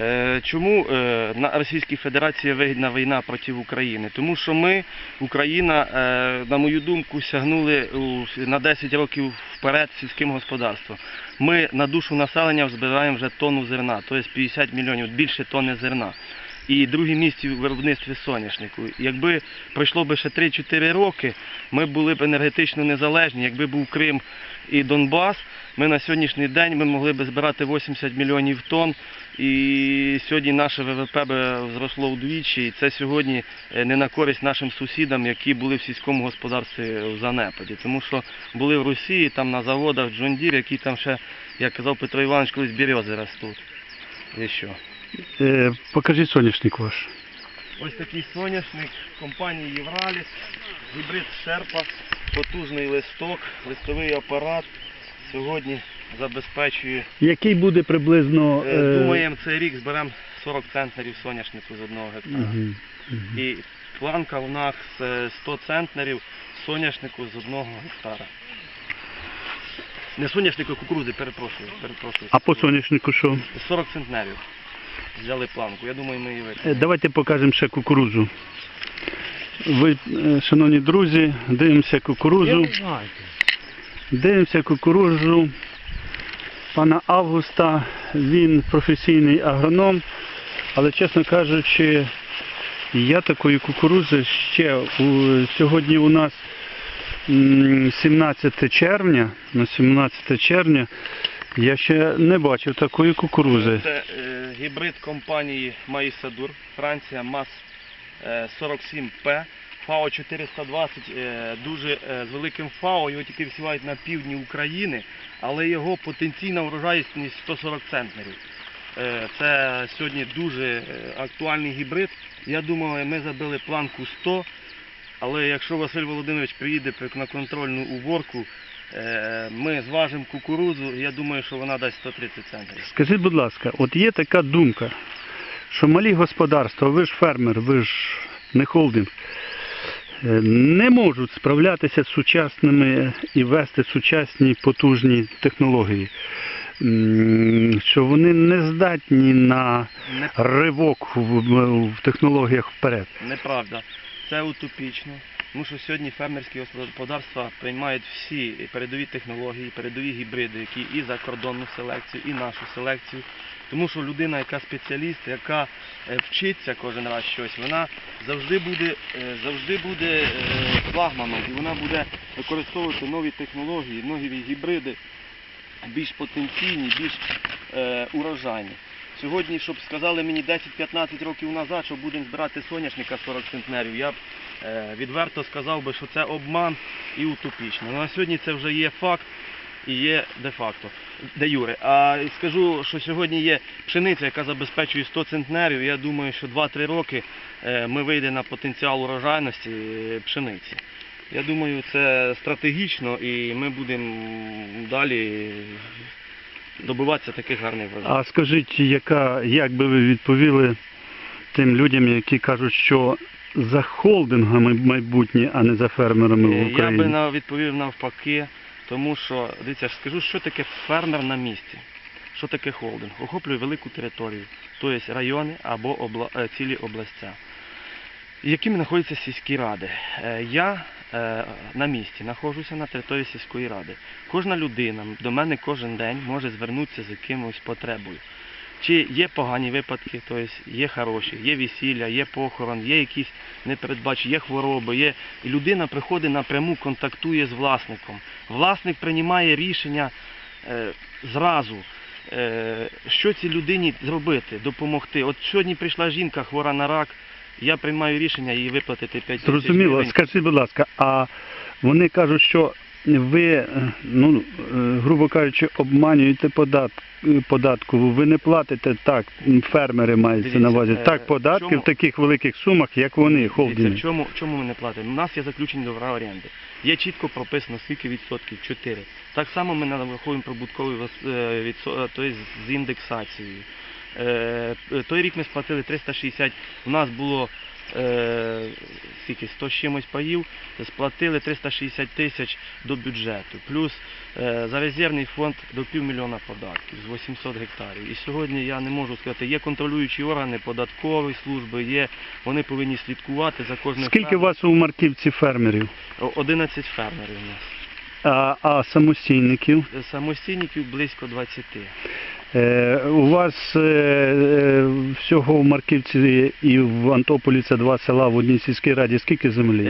Е, Чому е, Російській Федерації вигідна війна проти України? Тому що ми, Україна, е, на мою думку, сягнули на 10 років вперед сільським господарством. Ми на душу населення збираємо вже тонну зерна, тобто 50 мільйонів, більше тонни зерна. І друге місце в виробництві соняшнику. Якби пройшло би ще 3-4 роки, ми були б енергетично незалежні. Якби був Крим і Донбас, ми на сьогоднішній день ми могли б збирати 80 мільйонів тонн. І сьогодні наше ВВП би зросло вдвічі, і це сьогодні е, не на користь нашим сусідам, які були в сільському господарстві в занепаді. Тому що були в Росії, там на заводах Джондір, які там ще, як казав Петро Іванович, колись берези ростуть. І що? Е, покажіть соняшник ваш. Ось такий соняшник компанії Євраліс, гібрид Шерпа, потужний листок, листовий апарат. Сьогодні забезпечує. Який буде приблизно. Е, е, Думаємо, цей рік зберемо 40 центнерів соняшнику з одного гектара. мгм, мгм. І планка у нас е, 100 центнерів соняшнику з одного гектара. Не соняшнику, а кукурузи, перепрошую. перепрошую. А по соняшнику що? 40 центнерів. Взяли планку. Я думаю, ми її Е, виконали. Давайте покажемо ще кукурудзу. Ви, е, шановні друзі, дивимося кукурудзу. Дивимося кукурудзу пана Августа. Він професійний агроном, але, чесно кажучи, я такої кукурудзи ще сьогодні у нас 17 червня, на 17 червня я ще не бачив такої кукурудзи. Це е, гібрид компанії Маїсадур, Франція МАС е, 47П. ФАО 420 е, дуже е, з великим ФАО, його тільки всівають на півдні України, але його потенційна врожайність 140 центнерів. Е, Це сьогодні дуже актуальний гібрид. Я думаю, ми забили планку 100, але якщо Василь Володимирович приїде на контрольну уборку, ми зважимо кукурудзу, я думаю, що вона дасть 130 центнерів. Скажіть, будь ласка, от є така думка, що малі господарства, ви ж фермер, ви ж не холдинг, не можуть справлятися з сучасними і вести сучасні потужні технології. Що вони не здатні на ривок в технологіях вперед. Неправда. Це утопічно. Тому що сьогодні фермерські господарства приймають всі передові технології, передові гібриди, які і закордонну селекцію, і нашу селекцію. Тому що людина, яка спеціаліст, яка е, вчиться кожен раз щось, вона завжди буде, е, завжди буде е, флагманом і вона буде використовувати нові технології, нові гібриди, більш потенційні, більш урожайні. Сьогодні, щоб сказали мені 10-15 років назад, що будемо збирати соняшника 40 центнерів, я б е, відверто сказав би, що це обман і утопічно. Ну, а сьогодні це вже є факт і є де-факто, де юре. А скажу, що сьогодні є пшениця, яка забезпечує 100 центнерів. Я думаю, що 2-3 роки е, ми вийдемо на потенціал урожайності е, пшениці. Я думаю, це стратегічно і ми будемо далі добиватися таких гарних врожаїв. А скажіть, яка, як би ви відповіли тим людям, які кажуть, що за холдингами майбутнє, а не за фермерами в Е, Я би на- відповів навпаки, тому що, дивіться, скажу, що таке фермер на місці, що таке холдинг. Охоплює велику територію, тобто райони або обла... е, цілі областя, якими знаходяться сільські ради. Е, Я е, на місці знаходжуся на території сільської ради. Кожна людина до мене кожен день може звернутися з якимось потребою. Чи є погані випадки, тобто є хороші, є весілля, є похорон, є якісь непередбачені, є хвороби, є... і людина приходить напряму, контактує з власником. Власник приймає рішення е, зразу, е, що цій людині зробити, допомогти. От сьогодні прийшла жінка хвора на рак, я приймаю рішення їй виплатити 5 тисяч Зрозуміло. гривень. Скажіть, будь ласка, а вони кажуть, що ви, е, ну, е, грубо кажучи, обманюєте подат, податку, ви не платите так, фермери Дивіться, на увазі, е, так податки чому- в таких великих сумах, як вони, холдинги. в чому, чому ми не платимо? У нас є заключені договори оренди. Є чітко прописано, скільки відсотків, 4. Так само ми нараховуємо прибутковий вос- відсо- е, тобто з індексацією. Е, Той рік ми сплатили 360, у нас було е, скільки, 100 з чимось паїв, сплатили 360 тисяч до бюджету. Плюс е, за резервний фонд до півмільйона податків з 800 гектарів. І сьогодні я не можу сказати, є контролюючі органи, податкові служби, є, вони повинні слідкувати за кожним Скільки у вас у Марківці фермерів? О- 11 фермерів у нас. А, а самостійників? Самостійників близько 20. Е, у вас е, е, всього в Марківці і в Антополі це два села в одній сільській раді. Скільки землі?